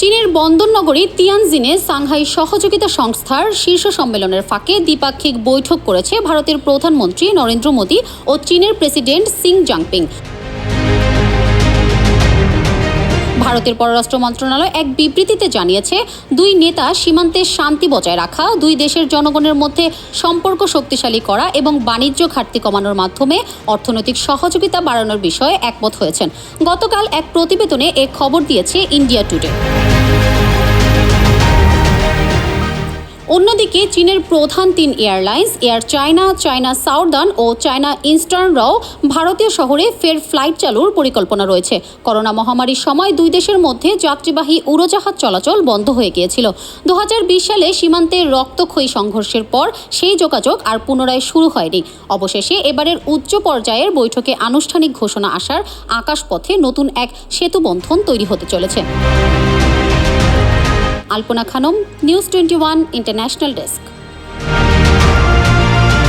চীনের বন্দর নগরী তিয়ানজিনে সাংহাই সহযোগিতা সংস্থার শীর্ষ সম্মেলনের ফাঁকে দ্বিপাক্ষিক বৈঠক করেছে ভারতের প্রধানমন্ত্রী নরেন্দ্র মোদী ও চীনের প্রেসিডেন্ট সিং জাংপিং। ভারতের পররাষ্ট্র মন্ত্রণালয় এক বিবৃতিতে জানিয়েছে, দুই নেতা সীমান্তে শান্তি বজায় রাখা, দুই দেশের জনগণের মধ্যে সম্পর্ক শক্তিশালী করা এবং বাণিজ্য ঘাটতি কমানোর মাধ্যমে অর্থনৈতিক সহযোগিতা বাড়ানোর বিষয়ে একমত হয়েছেন। গতকাল এক প্রতিবেদনে এ খবর দিয়েছে ইন্ডিয়া টুডে। অন্যদিকে চীনের প্রধান তিন airlines, Air China China Southern ও চায়না ইস্টার্নরাও ভারতীয় শহরে ফের ফ্লাইট চালুর পরিকল্পনা রয়েছে। করোনা মহামারীর সময় দুই দেশের মধ্যে যাত্রীবাহী উড়োজাহাজ চলাচল বন্ধ হয়ে গিয়েছিল। দু হাজার বিশ সালে সীমান্তে রক্তক্ষয়ী সংঘর্ষের পর সেই যোগাযোগ আর পুনরায় শুরু হয়নি। অবশেষে এবারের উচ্চ পর্যায়ের বৈঠকে আনুষ্ঠানিক ঘোষণা আসার আকাশপথে নতুন এক সেতু বন্ধন তৈরি হতে চলেছে। Alpana Khanam news twenty one international desk